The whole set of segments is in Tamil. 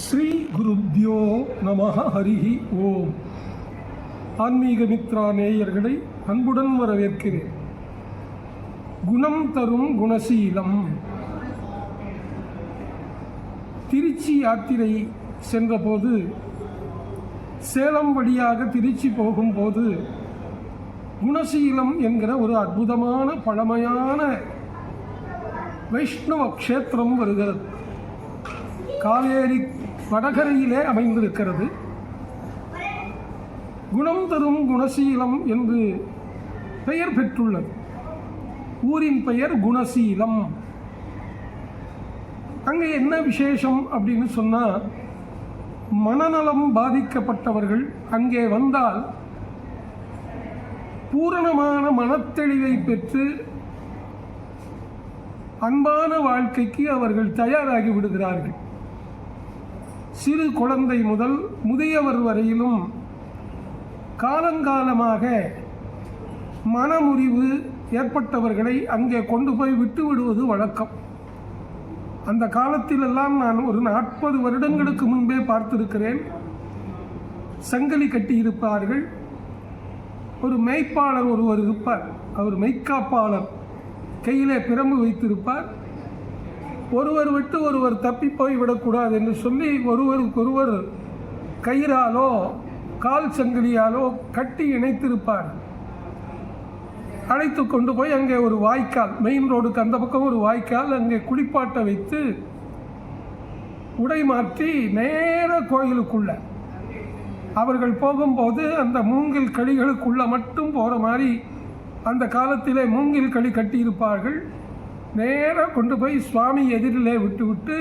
ஸ்ரீ குருத்யோ நம ஹரிஹி ஓம். ஆன்மீக மித்ரா நேயர்களை அன்புடன் வரவேற்கிறேன். குணம் தரும் குணசீலம். திருச்சி யாத்திரை சென்றபோது சேலம் வழியாக திருச்சி போகும்போது குணசீலம் என்கிற ஒரு அற்புதமான பழமையான வைஷ்ணவ க்ஷேத்திரம் வருகிறது. காவேரி வடகரையிலே அமைந்திருக்கிறது. குணம் தரும் குணசீலம் என்று பெயர் பெற்றுள்ளது. ஊரின் பெயர் குணசீலம். அங்கே என்ன விசேஷம் அப்படின்னு சொன்னால் மனநலம் பாதிக்கப்பட்டவர்கள் அங்கே வந்தால் பூரணமான மனத்தெளிவை பெற்று அன்பான வாழ்க்கைக்கு அவர்கள் தயாராகி விடுகிறார்கள். சிறு குழந்தை முதல் முதியவர் வரையிலும் காலங்காலமாக மனமுறிவு ஏற்பட்டவர்களை அங்கே கொண்டு போய் விட்டு விடுவது வழக்கம். அந்த காலத்திலெல்லாம் நான் ஒரு நாற்பது வருடங்களுக்கு முன்பே பார்த்திருக்கிறேன். சங்கிலி கட்டியிருப்பார்கள். ஒரு மெய்ப்பாளர் ஒருவர் இருப்பார். அவர் மெய்க்காப்பாளர். கையிலே பிரம்பு வைத்திருப்பார். ஒருவர் விட்டு ஒருவர் தப்பி போய் விடக்கூடாது என்று சொல்லி ஒருவருக்கொருவர் கயிறாலோ கால் சங்கிலியாலோ கட்டி இணைத்திருப்பார். அழைத்து கொண்டு போய் அங்கே ஒரு வாய்க்கால் மெயின் ரோடுக்கு அந்த பக்கம் ஒரு வாய்க்கால் அங்கே குளிப்பாட்ட வைத்து உடை மாற்றி நேர கோயிலுக்குள்ள. அவர்கள் போகும்போது அந்த மூங்கில் களிகளுக்குள்ள மட்டும் போகிற மாதிரி அந்த காலத்திலே மூங்கில் களி கட்டியிருப்பார்கள். நேராக கொண்டு போய் சுவாமி எதிரிலே விட்டு விட்டு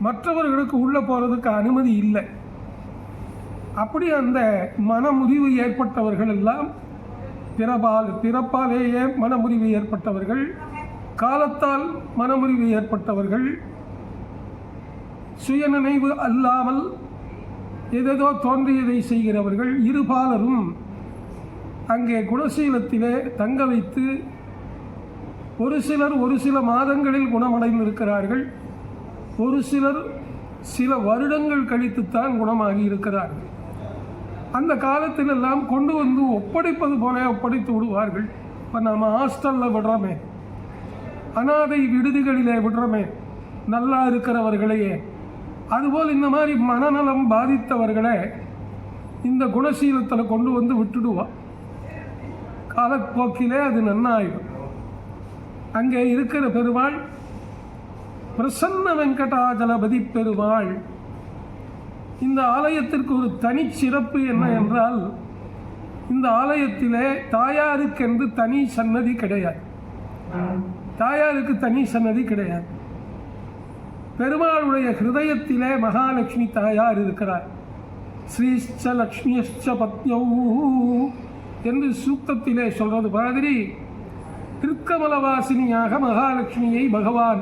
மற்றவர்களுக்கு உள்ளே போகிறதுக்கு அனுமதி இல்லை. அப்படி அந்த மனமுறிவு ஏற்பட்டவர்கள் எல்லாம் பிறப்பால் பிறப்பாலேயே மனமுறிவு ஏற்பட்டவர்கள் காலத்தால் மனமுறிவு ஏற்பட்டவர்கள் சுயநினைவு அல்லாமல் ஏதேதோ தோன்றியதை செய்கிறவர்கள் இருபாலரும் அங்கே குணசீலத்திலே தங்க வைத்து ஒரு சிலர் ஒரு சில மாதங்களில் குணமடைந்திருக்கிறார்கள். ஒரு சிலர் சில வருடங்கள் கழித்துத்தான் குணமாகி இருக்கிறார்கள் அந்த காலத்திலெல்லாம் கொண்டு வந்து ஒப்படைப்பது போல ஒப்படைத்து விடுவார்கள். இப்போ நம்ம ஹாஸ்டலில் விடுறோமே. அனாதை விடுதிகளிலே விடுறோமே. நல்லா இருக்கிறவர்களையே. அதுபோல் இந்த மாதிரி மனநலம் பாதித்தவர்களை இந்த குணசீலத்தில் கொண்டு வந்து விட்டுடுவான் காலப்போக்கிலே அது நன்னாயிடும். அங்கே இருக்கிற பெருமாள் பிரசன்ன வெங்கடாஜலபதி பெருமாள். இந்த ஆலயத்திற்கு ஒரு தனி சிறப்பு என்ன என்றால் இந்த ஆலயத்திலே தாயாருக்கென்று தனி சன்னதி கிடையாது. தாயாருக்கு தனி சன்னதி கிடையாது. பெருமாளுடைய ஹிருதயத்திலே மகாலட்சுமி தாயார் இருக்கிறார். ஸ்ரீஷ்ச லக்ஷ்மியஷ்ச பத்யௌ என்று சூக்தத்திலே சொல்றது மாதிரி திருக்கமலவாசினியாக மகாலட்சுமியை பகவான்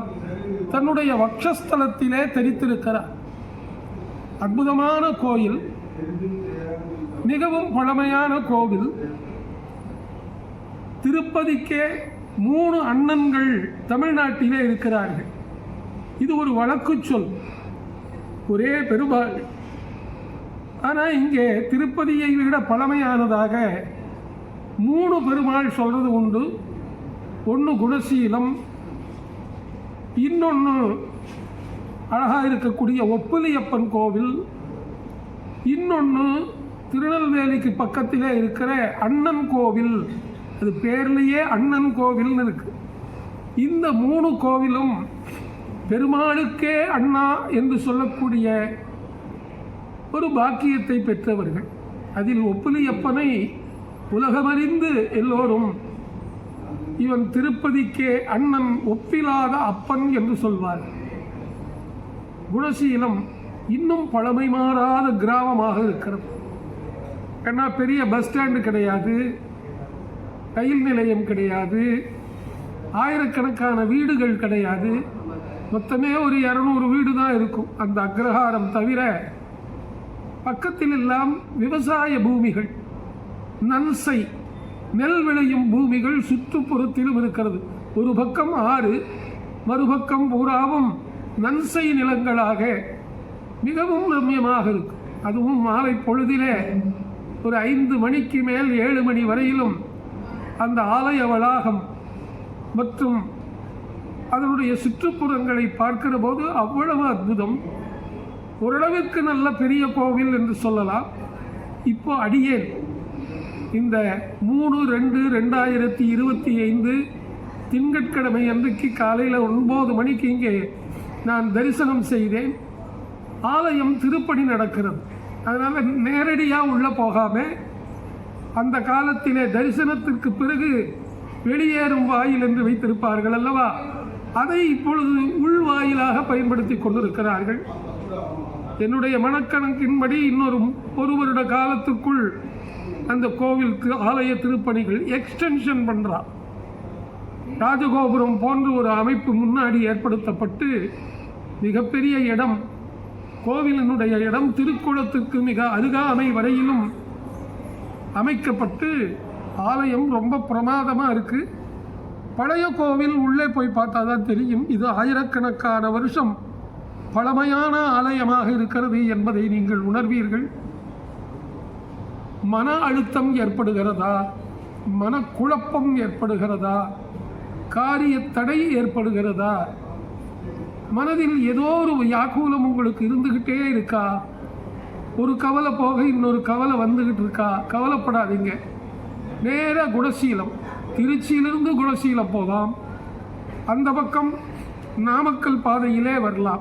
தன்னுடைய வக்ஷஸ்தலத்திலே தெரித்திருக்கிறார். அற்புதமான கோயில் மிகவும் பழமையான கோவில். திருப்பதிக்கே மூணு அண்ணன்கள் தமிழ்நாட்டிலே இருக்கிறார்கள். இது ஒரு வழக்கு சொல் ஒரே பெருமாள். ஆனால் இங்கே திருப்பதியை விட பழமையானதாக மூணு பெருமாள் சொல்கிறது உண்டு. ஒன்று குணசீலம் இன்னொன்று அழகாக இருக்கக்கூடிய ஒப்புலியப்பன் கோவில் இன்னொன்று திருநெல்வேலிக்கு பக்கத்திலே இருக்கிற அண்ணன் கோவில். அது பேர்லேயே அண்ணன் கோவில்னு இருக்கு. இந்த மூணு கோவிலும் பெருமாளுக்கே அண்ணா என்று சொல்லக்கூடிய ஒரு பாக்கியத்தை பெற்றவர்கள். அதில் ஒப்புலியப்பனை உலகமறிந்து எல்லோரும் இவன் திருப்பதிக்கே அண்ணன் ஒப்பிலாத அப்பன் என்று சொல்வார். குணசீலம் இன்னும் பழமை மாறாத கிராமமாக இருக்கிறது. ஏன்னா பெரிய பஸ் ஸ்டாண்டு கிடையாது ரயில் நிலையம் கிடையாது ஆயிரக்கணக்கான வீடுகள் கிடையாது. மொத்தமே ஒரு இரநூறு வீடு தான் இருக்கும் அந்த அக்ரஹாரம் தவிர. பக்கத்தில் எல்லாம் விவசாய பூமிகள் நன்சை நெல் விளையும் பூமிகள் சுற்றுப்புறத்திலும் இருக்கிறது. ஒரு பக்கம் ஆறு மறுபக்கம் பூராவும் நன்சை நிலங்களாக மிகவும் ரம்யமாக இருக்கும் அதுவும் மாலை பொழுதிலே ஒரு ஐந்து மணிக்கு மேல் ஏழு மணி வரையிலும் அந்த ஆலய வளாகம் மற்றும் அதனுடைய சுற்றுப்புறங்களை பார்க்கிற போது அவ்வளவு அற்புதம். ஓரளவிற்கு நல்ல பெரிய கோவில் என்று சொல்லலாம். இப்போ அடியேன். இந்த மூணு ரெண்டு ரெண்டாயிரத்தி இருபத்தி ஐந்து திங்கட்கிழமை அன்றைக்கு காலையில் ஒன்பது மணிக்கு இங்கே நான் தரிசனம் செய்தேன். ஆலயம் திருப்பணி நடக்கிறது. அதனால் நேரடியாக உள்ளே போகாமல் அந்த காலத்திலே தரிசனத்திற்கு பிறகு வெளியேறும் வாயில் என்று வைத்திருப்பார்கள் அல்லவா? அதை இப்பொழுது உள்வாயிலாக பயன்படுத்தி கொண்டிருக்கிறார்கள். என்னுடைய மனக்கணக்கின்படி இன்னொரு ஒரு வருட காலத்துக்குள் அந்த கோவில் ஆலய திருப்பணிகள் எக்ஸ்டென்ஷன் பண்ணுறா ராஜகோபுரம் போன்ற ஒரு அமைப்பு முன்னாடி ஏற்படுத்தப்பட்டு மிகப்பெரிய இடம். கோவிலினுடைய இடம் திருக்குளத்துக்கு மிக அருகாமை வரையிலும் அமைக்கப்பட்டு ஆலயம் ரொம்ப பிரமாதமாக இருக்குது பழைய கோவில் உள்ளே போய் பார்த்தா தான் தெரியும். இது ஆயிரக்கணக்கான வருஷம் பழமையான ஆலயமாக இருக்கிறது என்பதை நீங்கள் உணர்வீர்கள். மன அழுத்தம் ஏற்படுகிறதா? மனக்குழப்பம் ஏற்படுகிறதா? காரிய தடை ஏற்படுகிறதா? மனதில் ஏதோ ஒரு வியாக்குலம் உங்களுக்கு இருந்துக்கிட்டே இருக்கா? ஒரு கவலை போக இன்னொரு கவலை வந்துக்கிட்டு இருக்கா? கவலைப்படாதீங்க. நேராக குணசீலம். திருச்சியிலிருந்து குணசீலம் போகலாம். அந்த பக்கம் நாமக்கல் பாதையிலே வரலாம்.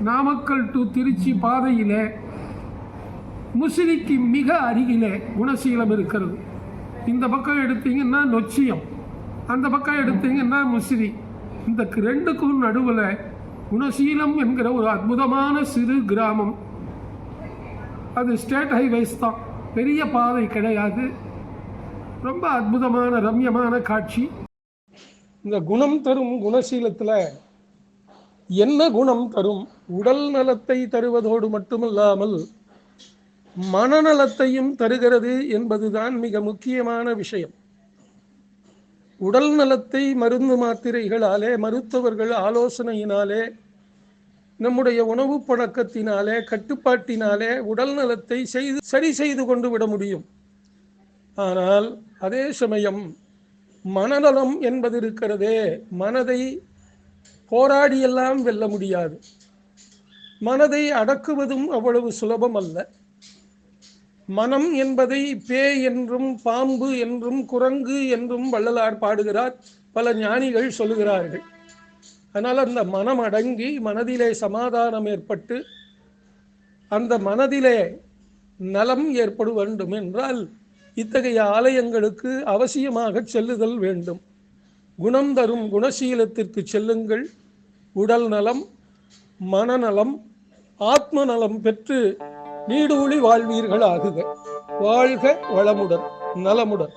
நாமக்கல் டு திருச்சி பாதையிலே முசிறிக்கு மிக அருகிலே குணசீலம் இருக்கிறது. இந்த பக்கம் எடுத்தீங்கன்னா நொச்சியம். அந்த பக்கம் எடுத்தீங்கன்னா முசிறி. இந்த ரெண்டுக்கும் நடுவில் குணசீலம் என்கிற ஒரு அற்புதமான சிறு கிராமம். அது ஸ்டேட் ஹைவேஸ் தான். பெரிய பாதை கிடையாது. ரொம்ப அற்புதமான ரம்யமான காட்சி. இந்த குணம் தரும் குணசீலத்தில் என்ன குணம் தரும்? உடல் நலத்தை தருவதோடு மட்டுமல்லாமல் மனநலத்தையும் தருகிறது என்பதுதான் மிக முக்கியமான விஷயம். உடல் நலத்தை மருந்து மாத்திரைகளாலே மருத்துவர்கள் ஆலோசனையினாலே நம்முடைய உணவு பழக்கத்தினாலே கட்டுப்பாட்டினாலே உடல் நலத்தை செய்து சரி செய்து கொண்டு விட முடியும். ஆனால் அதே சமயம் மனநலம் என்பது இருக்கிறதே மனதை போராடியெல்லாம் வெல்ல முடியாது. மனதை அடக்குவதும் அவ்வளவு சுலபம் அல்ல மனம் என்பதை பேய் என்றும் பாம்பு என்றும் குரங்கு என்றும் வள்ளலார் பாடுகிறார். பல ஞானிகள் சொல்லுகிறார்கள். அதனால் அந்த மனம் அடங்கி மனதிலே சமாதானம் ஏற்பட்டு அந்த மனதிலே நலம் ஏற்பட வேண்டும் என்றால் இத்தகைய ஆலயங்களுக்கு அவசியமாக செல்லுதல் வேண்டும். குணம் தரும் குணசீலத்திற்கு செல்லுங்கள். உடல் நலம் மனநலம் ஆத்ம நலம் பெற்று நீடூழி வாழ்வீர்கள் ஆகுக வாழ்க வளமுடன் நலமுடன்.